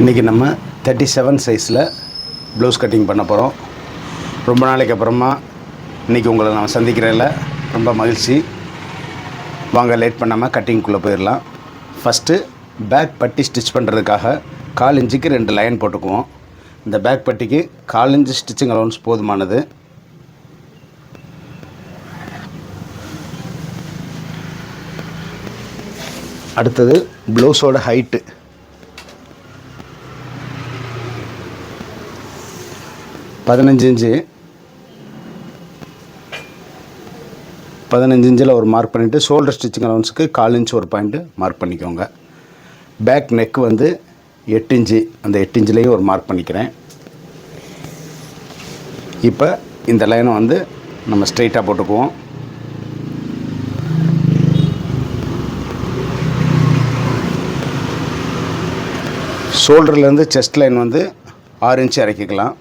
இன்றைக்கி நம்ம thirty seven சைஸில் ப்ளவுஸ் கட்டிங் பண்ண போகிறோம் ரொம்ப நாளைக்கு அப்புறமா இன்றைக்கி உங்களை நான் சந்திக்கிறதில்ல ரொம்ப மகிழ்ச்சி. வாங்க லேட் பண்ணாமல் கட்டிங்குள்ளே போயிடலாம். ஃபஸ்ட்டு பேக் பட்டி ஸ்டிச் பண்ணுறதுக்காக கால் இன்ச்சுக்கு ரெண்டு லைன் போட்டுக்குவோம். இந்த பேக் பட்டிக்கு கால் இன்ச்சு ஸ்டிச்சிங் அலவுன்ஸ் போதுமானது. அடுத்தது ப்ளவுஸோட ஹைட்டு பதினஞ்சு இன்ச்சு. பதினஞ்சு இன்ச்சில் ஒரு மார்க் பண்ணிவிட்டு ஷோல்டர் ஸ்டிச்சிங் அலவன்ஸுக்கு கால் இன்ச் ஒரு பாயிண்ட்டு மார்க் பண்ணிக்கோங்க. பேக் நெக் வந்து எட்டு இன்ச்சு. அந்த எட்டு இன்ச்சிலையும் ஒரு மார்க் பண்ணிக்கிறேன். இப்போ இந்த லைனை வந்து நம்ம ஸ்ட்ரைட்டாக போட்டுக்குவோம். ஷோல்டர்லேருந்து செஸ்ட் லைன் வந்து ஆறு இன்ச்சு இறக்கிக்கலாம்.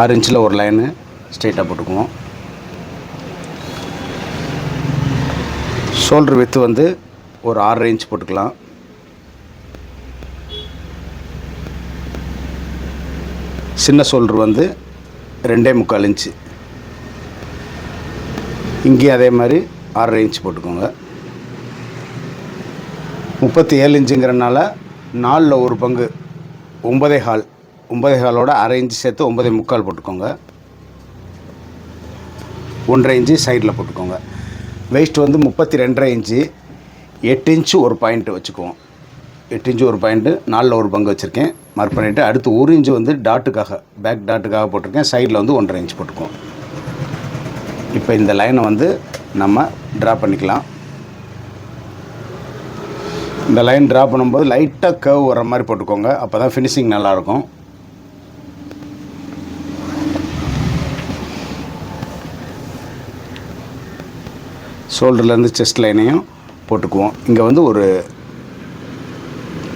ஆறு இன்ச்சில் ஒரு லைனு ஸ்ட்ரெயிட்டாக போட்டுக்குவோம். ஷோல்டர் வித்து வந்து ஒரு ஆறரை இன்ச் போட்டுக்கலாம். சின்ன ஷோல்டர் வந்து ரெண்டே முக்கால் இன்ச்சு. இங்கேயும் அதே மாதிரி ஆறரை இன்ச் போட்டுக்கோங்க. முப்பத்தி ஏழு இன்ச்சுங்கிறனால நாலில் ஒரு பங்கு ஒன்பதே ஹால் ஒன்பதே காலோட அரை இன்ச்சு சேர்த்து ஒன்பதே முக்கால் போட்டுக்கோங்க. ஒன்றரை இன்ச்சு சைடில் போட்டுக்கோங்க. வெயிஸ்ட் வந்து முப்பத்தி ரெண்டரை இன்ச்சு எட்டு இன்ச்சு ஒரு பாயிண்ட்டு வச்சுக்குவோம். எட்டு இன்ச்சு ஒரு பாயிண்ட்டு நாலில் ஒரு பங்கு வச்சுருக்கேன். மார்க் பண்ணிவிட்டு அடுத்து ஒரு இன்ச்சு வந்து டாட்டுக்காக பேக் டாட்டுக்காக போட்டிருக்கேன். சைடில் வந்து ஒன்றரை இன்ச் போட்டுக்குவோம். இப்போ இந்த லைனை வந்து நம்ம ட்ரா பண்ணிக்கலாம். இந்த லைன் ட்ரா பண்ணும்போது லைட்டாக கர்வ் வர மாதிரி போட்டுக்கோங்க. அப்போ தான் ஃபினிஷிங் நல்லாயிருக்கும் ஷோல்டர்லேருந்து செஸ்ட் லைனையும் போட்டுக்குவோம். இங்கே வந்து ஒரு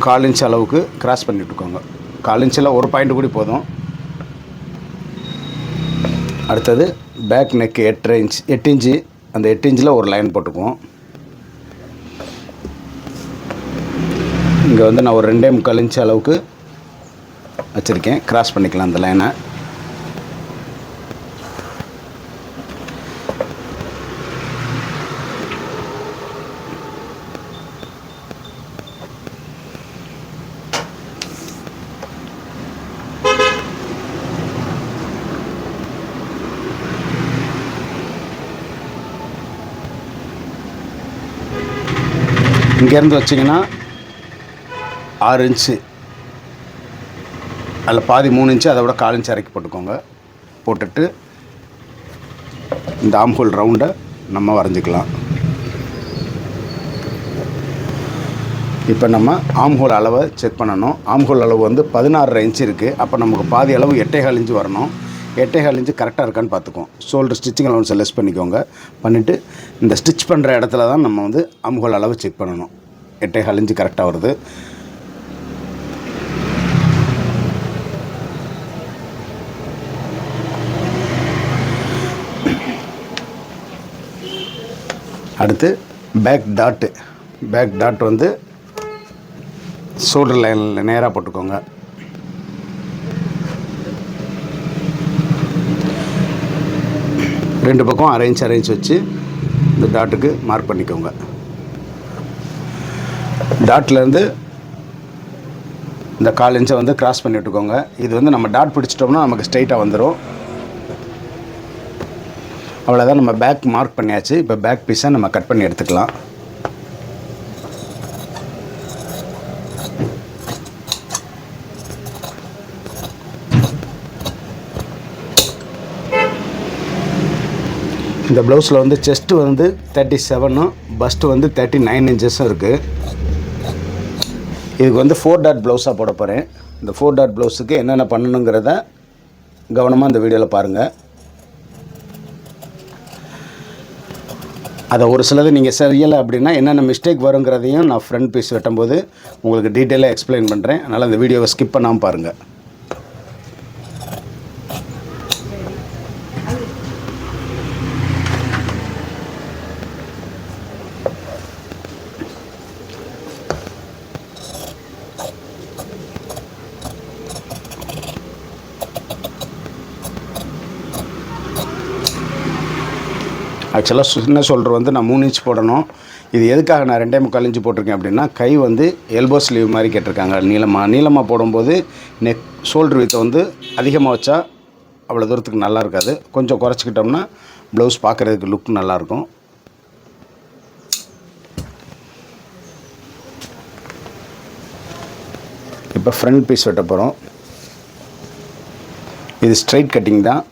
கால் இன்ச் அளவுக்கு கிராஸ் பண்ணிட்டுருக்கோங்க கால் இன்ச்சில் ஒரு பாயிண்ட் கூட போதும். அடுத்தது பேக் நெக் எட்டரை இன்ச் எட்டு இன்ச்சு அந்த எட்டு இன்ச்சில் ஒரு லைன் போட்டுக்குவோம். இங்கே வந்து நான் ஒரு ரெண்டே முக்கால் இன்ச் அளவுக்கு வச்சுருக்கேன். கிராஸ் பண்ணிக்கலாம் அந்த லைனை இங்கேருந்து வச்சிங்கன்னா ஆறு இன்ச்சு. அதில் பாதி மூணு இன்ச்சு அதை விட கால் இன்ச்சு இறக்கி போட்டுக்கோங்க. போட்டுட்டு இந்த ஆம்ஹோல் ரவுண்டை நம்ம வரைஞ்சிக்கலாம். இப்போ நம்ம ஆம்ஹோல் அளவை செக் பண்ணணும். ஆம்ஹோல் அளவு வந்து பதினாறரை இன்ச்சு இருக்குது அப்போ நமக்கு பாதி அளவு எட்டேகால் இன்ச்சு வரணும். எட்டைகால் இன்ச்சு கரெக்டாக இருக்கான்னு பார்த்துக்குவோம். ஷோல்டர் ஸ்டிச்சிங் அளவு செலக்ட் பண்ணிக்கோங்க. பண்ணிவிட்டு இந்த ஸ்டிச் பண்ணுற இடத்துல தான் நம்ம வந்து அமுகல் அளவு செக் பண்ணணும். எட்டைகால் இன்ச்சு கரெக்டாக வருது. அடுத்து பேக் டாட்டு பேக் டாட் வந்து ஷோல்டர் லைனில் நேராக போட்டுக்கோங்க. ரெண்டு பக்கம் அரேஞ்ச் அரேஞ்ச் வச்சு இந்த டாட்டுக்கு மார்க் பண்ணிக்கோங்க. டாட்லேருந்து இந்த கால் இன்ச்சை வந்து கிராஸ் பண்ணி விட்டுக்கோங்க. இது வந்து நம்ம டாட் பிடிச்சிட்டோம்னா நமக்கு ஸ்ட்ரைட்டாக வந்துடும் அவ்வளோதான் நம்ம பேக் மார்க் பண்ணியாச்சு. இப்போ பேக் பீஸை நம்ம கட் பண்ணி எடுத்துக்கலாம். இந்த ப்ளவுஸில் வந்து செஸ்ட்டு வந்து தேர்ட்டி செவனும் பஸ்ட்டு வந்து தேர்ட்டி நைன் இன்ச்சஸும் இருக்குது இதுக்கு வந்து ஃபோர் டாட் ப்ளவுஸாக போட போகிறேன் இந்த ஃபோர் டாட் ப்ளவுஸுக்கு என்னென்ன பண்ணணுங்கிறத கவனமாக இந்த வீடியோவில் பாருங்கள் அதை ஒரு சிலது நீங்கள் சரியலை அப்படின்னா என்னென்ன மிஸ்டேக் வருங்கிறதையும் நான் ஃப்ரண்ட் பீஸ் வெட்டும்போது உங்களுக்கு டீட்டெயிலாக எக்ஸ்பிளைன் பண்ணுறேன் அதனால் அந்த வீடியோவை ஸ்கிப் பண்ணாமல் பாருங்கள் ஆக்சுவலாக சின்ன ஷோல்டர் வந்து நான் மூணு இன்ச் போடணும். இது எதுக்காக நான் ரெண்டே முக்கால் இன்ச்சு போட்டிருக்கேன் அப்படின்னா கை வந்து எல்போ ஸ்லீவ் மாதிரி கேட்டிருக்காங்க. நீளமாக நீளமாக போடும்போது நெக் ஷோல்டர் வித்தை வந்து அதிகமாக வச்சா அவ்வளோ தூரத்துக்கு நல்லா இருக்காது. கொஞ்சம் குறைச்சிக்கிட்டோம்னா ப்ளவுஸ் பார்க்குறதுக்கு லுக் நல்லாயிருக்கும் இப்போ ஃப்ரண்ட் பீஸ் வெட்ட போகிறோம் இது ஸ்ட்ரைட் கட்டிங் தான்.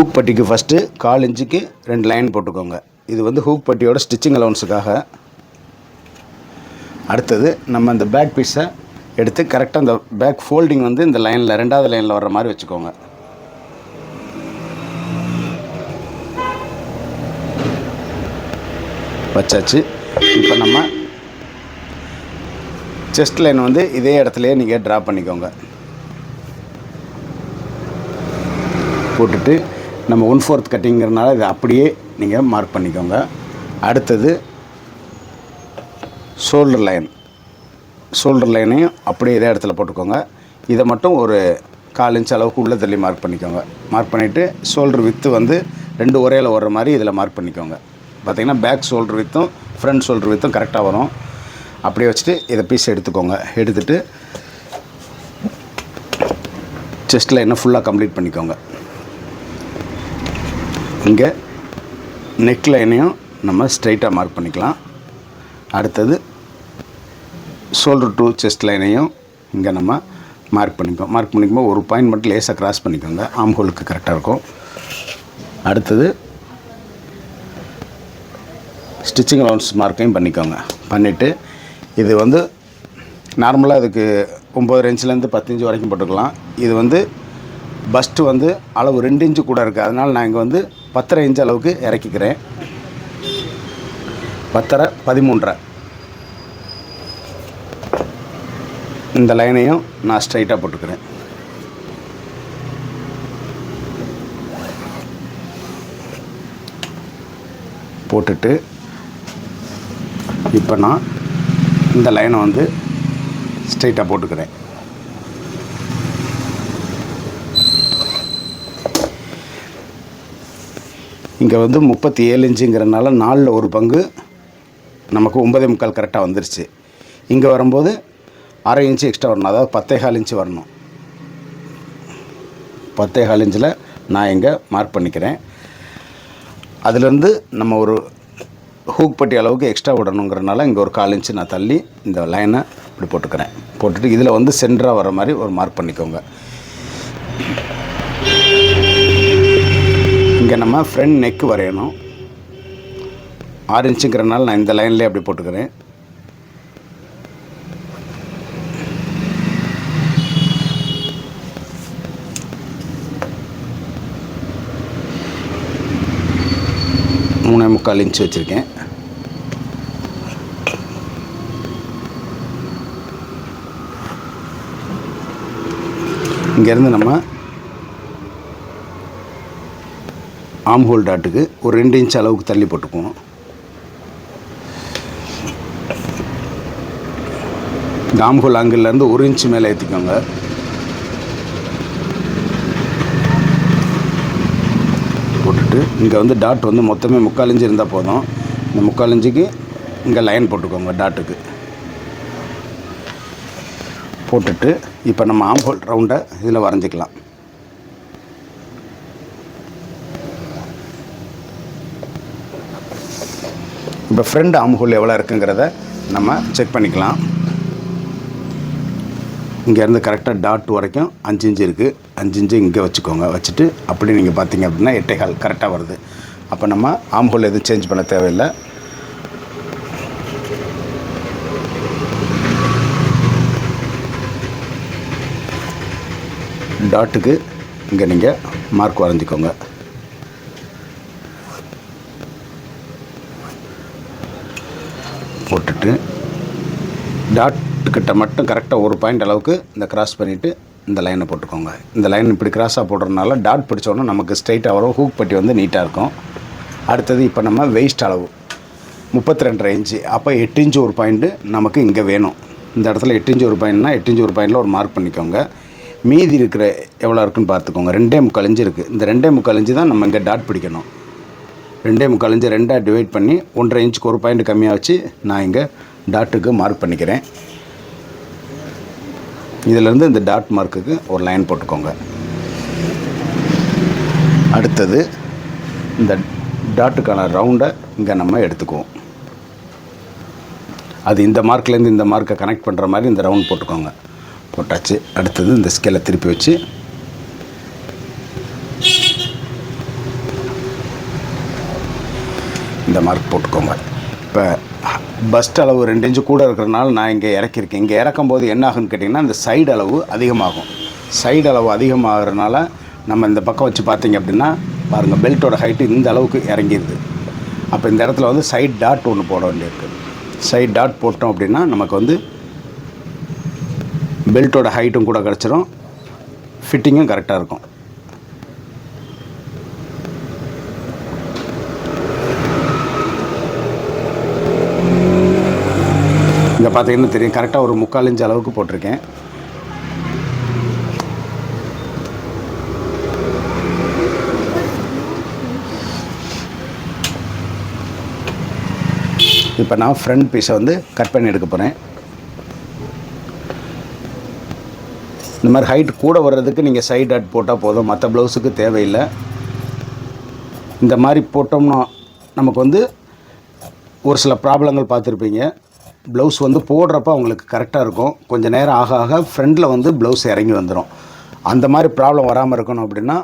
ஹூக் பட்டிக்கு ஃபஸ்ட்டு கால் இன்ச்சுக்கு ரெண்டு லைன் போட்டுக்கோங்க. இது வந்து ஹூக் பட்டியோட ஸ்டிச்சிங் அலவன்ஸுக்காக அடுத்தது நம்ம இந்த பேக் பீஸை எடுத்து கரெக்டாக இந்த பேக் ஃபோல்டிங் வந்து இந்த லைனில் ரெண்டாவது லைனில் வர்ற மாதிரி வச்சுக்கோங்க. வச்சாச்சு. இப்போ நம்ம செஸ்ட் லைன் வந்து இதே இடத்துலையே நீங்கள் ட்ரா பண்ணிக்கோங்க. போட்டுட்டு நம்ம ஒன் ஃபோர்த் கட்டிங்கிறனால இதை அப்படியே நீங்கள் மார்க் பண்ணிக்கோங்க. அடுத்தது ஷோல்டர் லைன் ஷோல்டர் லைனையும் அப்படியே இதே இடத்துல போட்டுக்கோங்க. இதை மட்டும் ஒரு கால் இன்ச் அளவுக்கு உள்ளே தள்ளி மார்க் பண்ணிக்கோங்க. மார்க் பண்ணிவிட்டு ஷோல்டர் வித்து வந்து ரெண்டு ஒரேல வர்ற மாதிரி இதில் மார்க் பண்ணிக்கோங்க. பார்த்தீங்கன்னா பேக் ஷோல்டர் வித்தும் ஃப்ரண்ட் ஷோல்டர் வித்தும் கரெக்டாக வரும். அப்படியே வச்சுட்டு இதை பீஸ் எடுத்துக்கோங்க. எடுத்துகிட்டு செஸ்ட் லைனை ஃபுல்லாக கம்ப்ளீட் பண்ணிக்கோங்க. இங்கே நெக் லைனையும் நம்ம ஸ்ட்ரைட்டாக மார்க் பண்ணிக்கலாம். அடுத்தது ஷோல்டர் டு செஸ்ட் லைனையும் இங்கே நம்ம மார்க் பண்ணிக்கோம் மார்க் பண்ணிக்கும்போது ஒரு பாயிண்ட் மட்டும் லேசாக க்ராஸ் பண்ணிக்கோங்க. ஆம் ஹோலுக்கு கரெக்டாக இருக்கும். அடுத்தது ஸ்டிச்சிங் அலவுன்ஸ் மார்க்கையும் பண்ணிக்கோங்க. பண்ணிவிட்டு இது வந்து நார்மலாக அதுக்கு ஒம்பது இன்ச்லேருந்து பத்து இன்ச்சு வரைக்கும் போட்டுக்கலாம். இது வந்து பஸ்ட்டு வந்து அளவு ரெண்டு இன்ச்சு கூட இருக்குது அதனால் நான் இங்கே வந்து பத்தரை இன்ச்சு அளவுக்கு இறக்கிக்கிறேன். பத்தரை பதிமூன்றரை. இந்த லைனையும் நான் ஸ்ட்ரைட்டாக போட்டுக்கிறேன். போட்டுட்டு இப்போ நான் இந்த லைனை வந்து ஸ்ட்ரைட்டாக போட்டுக்கிறேன். இங்கே வந்து முப்பத்தி ஏழு இன்ச்சுங்கிறனால நாலில் ஒரு பங்கு நமக்கு ஒன்பதே முக்கால் கரெக்டாக வந்துருச்சு. இங்கே வரும்போது அரை இன்ச்சு எக்ஸ்ட்ரா வரணும். அதாவது பத்தே கால் இன்ச்சு வரணும். பத்தே கால் இன்ச்சில் நான் இங்கே மார்க் பண்ணிக்கிறேன். அதுலேருந்து நம்ம ஒரு ஹூக் பட்டி அளவுக்கு எக்ஸ்ட்ரா விடணுங்கிறனால இங்கே ஒரு கால் இன்ச்சு நான் தள்ளி இந்த லைனை இப்படி போட்டுக்கிறேன். போட்டுட்டு இதில் வந்து சென்டராக வர மாதிரி ஒரு மார்க் பண்ணிக்கோங்க. இங்கே நம்ம ஃப்ரண்ட் நெக் வரையணும். ஆறு இன்ச்சுங்கிறனால நான் இந்த லைன்லேயே அப்படி போட்டுக்கிறேன். மூணே முக்கால் இன்ச்சு வச்சுருக்கேன். இங்கேருந்து நம்ம ஆம் ஹோல் டாட்டுக்கு ஒரு ரெண்டு இன்ச் அளவுக்கு தள்ளி போட்டுக்குவோம் இந்த ஆம் ஹோல் ஆங்கிள்லேருந்து ஒரு இன்ச் மேலே ஏற்றிக்கோங்க போட்டுட்டு இங்கே வந்து டாட் வந்து மொத்தமே முக்கால் இன்ச்சு இருந்தால் போதும். இந்த முக்கால் இன்ச்சுக்கு இங்கே லைன் போட்டுக்கோங்க டாட்டுக்கு போட்டுட்டு இப்போ நம்ம ஆம் ஹோல் ரவுண்டை இதில் வரைஞ்சிக்கலாம். இப்போ ஃப்ரெண்ட் ஆம் எவ்வளோ இருக்குங்கிறத நம்ம செக் பண்ணிக்கலாம். இங்கேருந்து கரெக்டாக டாட் வரைக்கும் அஞ்சு இஞ்சு இருக்குது அஞ்சு இஞ்சு இங்கே வச்சுக்கோங்க. வச்சுட்டு அப்படி நீங்கள் பார்த்தீங்க அப்படின்னா எட்டை கால் கரெக்டாக வருது. அப்போ நம்ம ஆம் எதுவும் சேஞ்ச் பண்ண தேவையில்லை. டாட்டுக்கு இங்கே நீங்கள் மார்க் வரைஞ்சிக்கோங்க போட்டுட்டு டாட் கிட்ட மட்டும் கரெக்டாக ஒரு பாயிண்ட் அளவுக்கு இந்த கிராஸ் பண்ணிவிட்டு இந்த லைனை போட்டுக்கோங்க. இந்த லைன் இப்படி கிராஸாக போடுறதுனால டாட் பிடிச்சோன்னா நமக்கு ஸ்ட்ரைட்டாக வரும். ஹூக் பட்டி வந்து நீட்டாக இருக்கும். அடுத்தது இப்போ நம்ம வெயிஸ்ட் அளவு. முப்பத்தி ரெண்டரை இன்ச்சு அப்போ எட்டு இன்ச்சு ஒரு பாயிண்ட்டு நமக்கு இங்கே வேணும். இந்த இடத்துல எட்டு இன்ச்சு ஒரு பாயிண்ட்னா எட்டு இன்ச்சு ஒரு பாயிண்டில் ஒரு மார்க் பண்ணிக்கோங்க. மீதி இருக்கிற எவ்வளோ இருக்குன்னு பார்த்துக்கோங்க. ரெண்டே முக்கால் இருக்குது இந்த ரெண்டே முக்கால் தான் நம்ம இங்கே டாட் பிடிக்கணும். ரெண்டே முக்கால் ரெண்டாக டிவைட் பண்ணி ஒன்றரை இன்ச்சுக்கு ஒரு பாயிண்ட் கம்மியாக வச்சு நான் இங்கே டாட்டுக்கு மார்க் பண்ணிக்கிறேன். இதிலேருந்து இந்த டாட் மார்க்குக்கு ஒரு லைன் போட்டுக்கோங்க. அடுத்தது இந்த டாட்டுக்கான ரவுண்டை இங்கே நம்ம எடுத்துக்குவோம். அது இந்த மார்க்லேருந்து இந்த மார்க்கை கனெக்ட் பண்ணுற மாதிரி இந்த ரவுண்ட் போட்டுக்கோங்க. போட்டாச்சு. அடுத்தது இந்த ஸ்கேலை திருப்பி வச்சு இந்த மார்க் போட்டுக்கோங்க. இப்போ பஸ்ட் அளவு ரெண்டு இன்ச்சு கூட இருக்கிறனால நான் இங்கே இறக்கியிருக்கேன். இங்கே இறக்கும் போது என்ன ஆகுன்னு கேட்டிங்கன்னா இந்த சைடு அளவு அதிகமாகும். சைடு அளவு அதிகமாகிறதுனால நம்ம இந்த பக்கம் வச்சு பார்த்தீங்க அப்படின்னா பாருங்கள் பெல்ட்டோட ஹைட்டு இந்த அளவுக்கு இறங்கிடுது அப்போ இந்த இடத்துல வந்து சைட் டாட் ஒன்று போட வேண்டியிருக்கு. சைட் டாட் போட்டோம் அப்படின்னா நமக்கு வந்து பெல்ட்டோட ஹைட்டும் கூட கிடச்சிரும். ஃபிட்டிங்கும் கரெக்டாக இருக்கும். இங்கே பார்த்தீங்கன்னா தெரியும். கரெக்டாக ஒரு முக்கால் இன்ச்சு அளவுக்கு போட்டிருக்கேன். இப்போ நான் ஃப்ரண்ட் பீஸை வந்து கட் பண்ணி எடுக்க போகிறேன் இந்த மாதிரி ஹைட் கூட வர்றதுக்கு நீங்கள் சைட் அட் போட்டால் போதும். மற்ற ப்ளவுஸுக்கு தேவையில்லை. இந்த மாதிரி போட்டோம்னா நமக்கு வந்து ஒரு சில ப்ராப்ளங்கள் பார்த்துருப்பீங்க. ப்ளவுஸ் வந்து போடுறப்ப அவங்களுக்கு கரெக்டாக இருக்கும். கொஞ்சம் நேரம் ஆக ஆக ஃப்ரண்டில் வந்து ப்ளவுஸ் இறங்கி வந்துடும் அந்த மாதிரி ப்ராப்ளம் வராமல் இருக்கணும் அப்படின்னா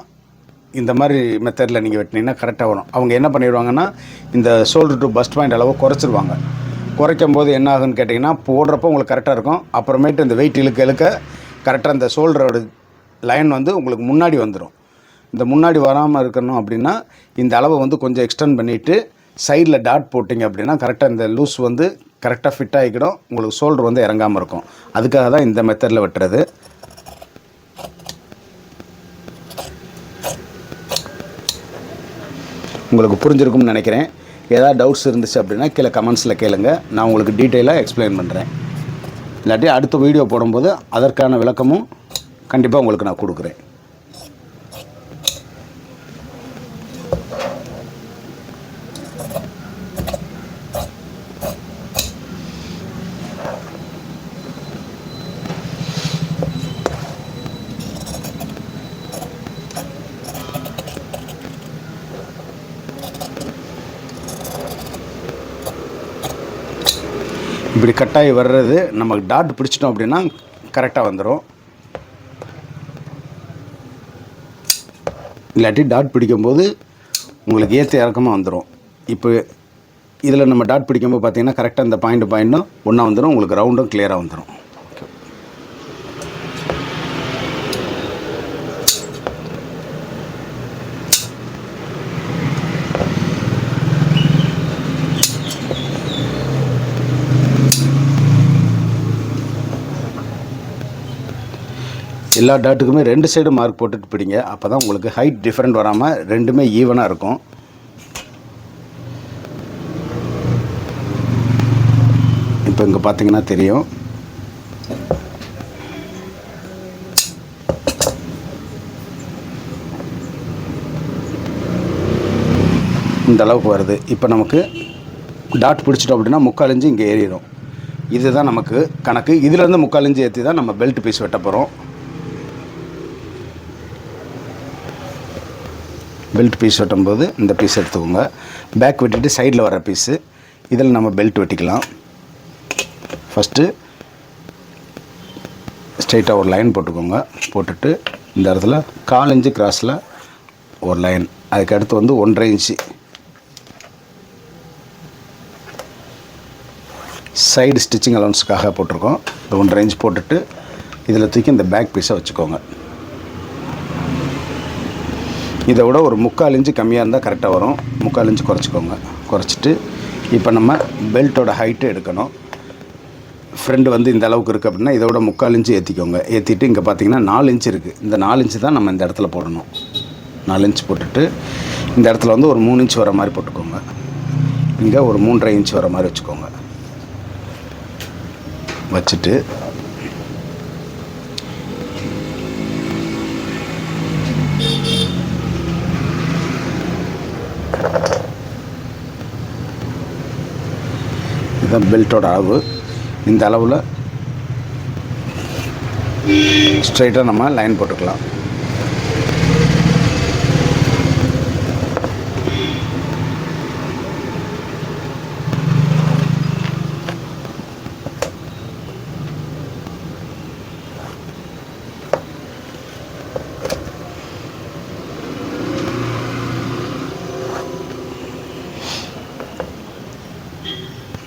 இந்த மாதிரி மெத்தடில் நீங்கள் வெட்டினீங்கன்னா கரெக்டாக வரும். அவங்க என்ன பண்ணிடுவாங்கன்னா இந்த ஷோல்டர் டு பஸ்ட் பாயிண்ட் அளவு குறைச்சிருவாங்க. குறைக்கும் போது என்ன ஆகுன்னு கேட்டிங்கன்னா போடுறப்போ உங்களுக்கு கரெக்டாக இருக்கும். அப்புறமேட்டு இந்த வெயிட் இழுக்க இழுக்க கரெக்டாக இந்த ஷோல்டரோட லைன் வந்து உங்களுக்கு முன்னாடி வந்துடும் இந்த முன்னாடி வராமல் இருக்கணும் அப்படின்னா இந்த அளவை வந்து கொஞ்சம் எக்ஸ்டெண்ட் பண்ணிவிட்டு சைடில் டாட் போட்டிங்க அப்படின்னா கரெக்டாக இந்த லூஸ் வந்து கரெக்டாக ஃபிட் ஆகிக்கிடும் உங்களுக்கு ஷோல்டர் வந்து இறங்காமல் இருக்கும். அதுக்காக தான் இந்த மெத்தடில் வெட்டுறது. உங்களுக்கு புரிஞ்சிருக்கும்னு நினைக்கிறேன். ஏதாவது டவுட்ஸ் இருந்துச்சு அப்படின்னா கீழே கமெண்ட்ஸில் கேளுங்க. நான் உங்களுக்கு டீட்டெயிலாக எக்ஸ்பிளைன் பண்ணுறேன் இல்லாட்டி அடுத்த வீடியோ போடும்போது அதற்கான விளக்கமும் கண்டிப்பாக உங்களுக்கு நான் கொடுக்குறேன். இப்படி கட்டாயி வர்றது நமக்கு டாட் பிடிச்சிட்டோம் அப்படின்னா கரெக்டாக வந்துடும் இல்லாட்டி டாட் பிடிக்கும்போது உங்களுக்கு ஏற்ற இறக்கமாக வந்துடும் இப்போ இதில் நம்ம டாட் பிடிக்கும்போது பார்த்தீங்கன்னா கரெக்டாக இந்த பாயிண்ட் பாயிண்ட்டும் ஒன்றா வந்துடும் உங்களுக்கு ரவுண்டும் கிளியராக வந்துடும் எல்லா டாட்டுக்குமே ரெண்டு சைடு மார்க் போட்டுட்டு பிடிங்க. அப்போ தான் உங்களுக்கு ஹைட் டிஃப்ரெண்ட் வராமல் ரெண்டுமே ஈவனாக இருக்கும். இப்போ இங்கே பார்த்தீங்கன்னா தெரியும். இந்த அளவுக்கு வருது. இப்போ நமக்கு டாட் பிடிச்சிட்டோம் அப்படின்னா முக்கால் இன்ச்சு இங்கே ஏறிடும் இதுதான் நமக்கு கணக்கு. இதுலேருந்து முக்கால் இன்ச்சு ஏற்றி தான் நம்ம பெல்ட் பீஸ் வெட்ட போகிறோம் பெல்ட் பீஸ் வெட்டும்போது இந்த பீஸ் எடுத்துக்கோங்க. பேக் வெட்டிட்டு சைடில் வர பீஸு இதில் நம்ம பெல்ட் வெட்டிக்கலாம். ஃபஸ்ட்டு ஸ்ட்ரைட்டாக ஒரு லைன் போட்டுக்கோங்க. போட்டுட்டு இந்த இடத்துல கால் இன்ச்சு கிராஸில் ஒரு லைன் அதுக்கு அடுத்து வந்து ஒன்றரை இன்ச்சு. சைடு ஸ்டிச்சிங் அலவன்ஸுக்காக போட்டிருக்கோம். இந்த ஒன்றரை இன்ச் போட்டுட்டு இதில் தூக்கி இந்த பேக் பீஸை வச்சுக்கோங்க. இதை விட ஒரு முக்கால் இன்ச்சு கம்மியாக இருந்தால் கரெக்டாக வரும். முக்கால் இன்ச்சு குறைச்சிக்கோங்க. குறைச்சிட்டு இப்போ நம்ம பெல்ட்டோட ஹைட்டு எடுக்கணும். ஃப்ரெண்டு வந்து இந்த அளவுக்கு இருக்குது அப்படின்னா இதை விட முக்கால் இன்ச்சு ஏற்றிக்கோங்க ஏற்றிட்டு இங்கே பார்த்தீங்கன்னா நாலு இன்ச்சு இருக்குது இந்த நாலு இன்ச்சு தான் நம்ம இந்த இடத்துல போடணும். நாலு இன்ச் போட்டுட்டு இந்த இடத்துல வந்து ஒரு மூணு இன்ச் வர மாதிரி போட்டுக்கோங்க. இங்கே ஒரு மூன்றரை இன்ச் வர மாதிரி வச்சுக்கோங்க. வச்சுட்டு இதுதான் பெல்ட்டோட அளவு. இந்த அளவில் ஸ்ட்ரைட்டாக நம்ம லைன் போட்டுக்கலாம்.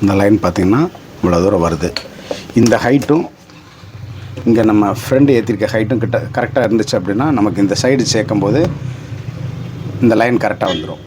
இந்த லைன் பார்த்திங்கன்னா இவ்வளோ தூரம் வருது. இந்த ஹைட்டும் இங்கே நம்ம ஃப்ரெண்டு ஏற்றிருக்க ஹைட்டும் கிட்ட கரெக்டாக இருந்துச்சு அப்படின்னா நமக்கு இந்த சைடு சேர்க்கும்போது இந்த லைன் கரெக்டாக வந்துடும்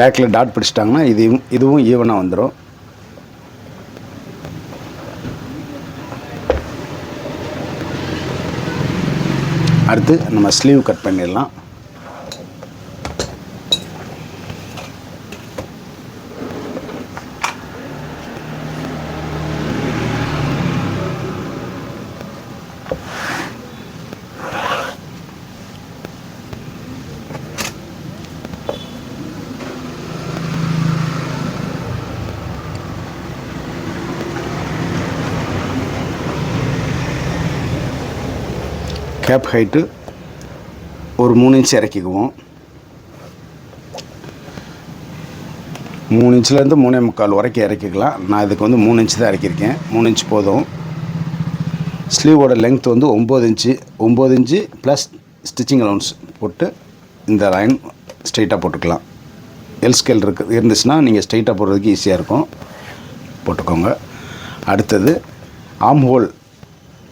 பேக்கில் டாட் பிடிச்சிட்டாங்கன்னா இது இதுவும் ஈவனாக வந்துடும் அடுத்து நம்ம ஸ்லீவ் கட் பண்ணிடலாம். கேப் ஹைட்டு ஒரு மூணு இன்ச் இறக்கிக்குவோம். மூணு இன்ச்லேருந்து மூணே முக்கால் வரைக்கும் இறக்கிக்கலாம். நான் இதுக்கு வந்து மூணு இன்ச்சு தான் இறக்கியிருக்கேன். மூணு இன்ச் போதும். ஸ்லீவோட லெங்த் வந்து ஒம்பது இன்ச்சு ஒம்பது இன்ச்சு ப்ளஸ் ஸ்டிச்சிங் அலவுன்ஸ் போட்டு இந்த லைன் ஸ்ட்ரைட்டாக போட்டுக்கலாம். எல் ஸ்கேல் இருக்கு இருந்துச்சுன்னா நீங்கள் ஸ்ட்ரைட்டாக போடுறதுக்கு ஈஸியாக இருக்கும். போட்டுக்கோங்க. அடுத்தது ஆம் ஹோல்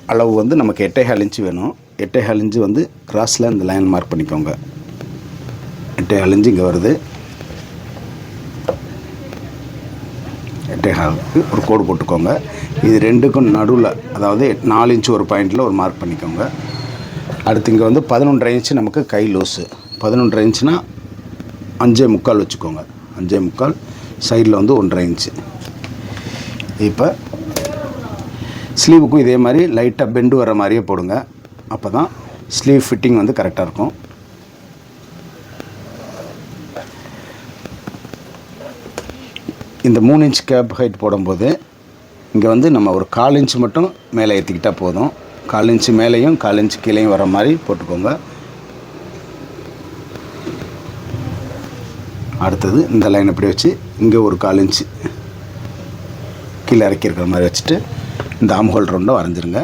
அளவு வந்து நமக்கு எட்டேகால் இன்ச்சு வேணும். எட்டை அழிஞ்சு வந்து கிராஸில் இந்த லைன் மார்க் பண்ணிக்கோங்க. எட்டை அழிஞ்சு இங்கே வருது. எட்டேகாலுக்கு ஒரு கோடு போட்டுக்கோங்க. இது ரெண்டுக்கும் நடுவில் அதாவது நாலு இன்ச்சு ஒரு பாயிண்டில் ஒரு மார்க் பண்ணிக்கோங்க. அடுத்து இங்கே வந்து பதினொன்றரை இன்ச்சு நமக்கு கை லூஸு பதினொன்றரை இன்ச்சுனா அஞ்சே முக்கால் வச்சுக்கோங்க. அஞ்சே முக்கால் சைடில் வந்து ஒன்றரை இன்ச்சு இப்போ ஸ்லீவுக்கும் இதே மாதிரி லைட்டாக பெண்டு வர மாதிரியே போடுங்க. அப்போ தான் ஸ்லீவ் ஃபிட்டிங் வந்து கரெக்டாக இருக்கும். இந்த மூணு இன்ச் கேப் ஹைட் போடும்போது இங்கே வந்து நம்ம ஒரு கால் இன்ச் மட்டும் மேலே ஏற்றிக்கிட்டால் போதும். கால் இன்ச்சு மேலேயும் கால் இன்ச்சு கீழேயும் வர மாதிரி போட்டுக்கோங்க. அடுத்தது இந்த லைன் இப்படி வச்சு இங்கே ஒரு கால் இன்ச்சு கீழே இறக்கி இருக்கிற மாதிரி வச்சுட்டு இந்த ஆம்ஹோல் ரவுண்டை வரைஞ்சிருங்க.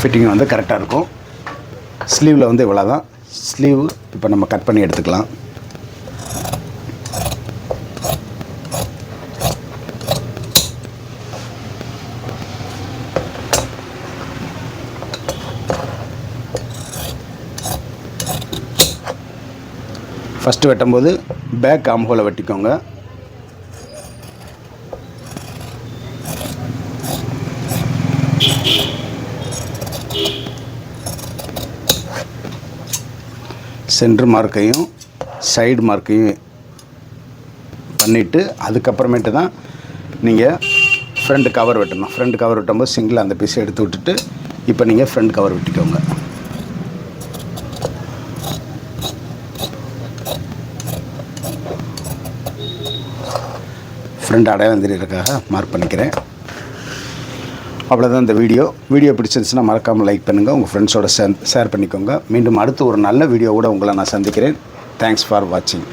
ஃபிட்டிங் வந்து கரெக்டாக இருக்கும். ஸ்லீவில் வந்து இவ்வளோ தான் ஸ்லீவ் இப்போ நம்ம கட் பண்ணி எடுத்துக்கலாம். ஃபஸ்ட்டு வெட்டும்போது பேக் ஆம் வெட்டிக்கோங்க. சென்ட்ரு மார்க்கையும் சைடு மார்க்கையும் பண்ணிவிட்டு அதுக்கப்புறமேட்டு தான் நீங்கள் ஃப்ரண்ட் கவர் வெட்டணும். ஃப்ரண்ட் கவர் வெட்டும்போது சிங்கிள் அந்த பீஸை எடுத்து விட்டுட்டு இப்போ நீங்கள் ஃப்ரண்ட் கவர் வெட்டிக்கோங்க. ஃப்ரண்ட் அடையாளம் தெரியறதுக்காக மார்க் பண்ணிக்கிறேன். அவ்வளோதான் இந்த வீடியோ. வீடியோ பிடிச்சிருந்துச்சுன்னா மறக்காமல் லைக் பண்ணுங்கள் உங்கள் ஃப்ரெண்ட்ஸோட ஷேர் ஷேர் பண்ணிக்கோங்க. மீண்டும் அடுத்து ஒரு நல்ல வீடியோவோட உங்களை நான் சந்திக்கிறேன். தேங்க்ஸ் ஃபார் வாட்சிங்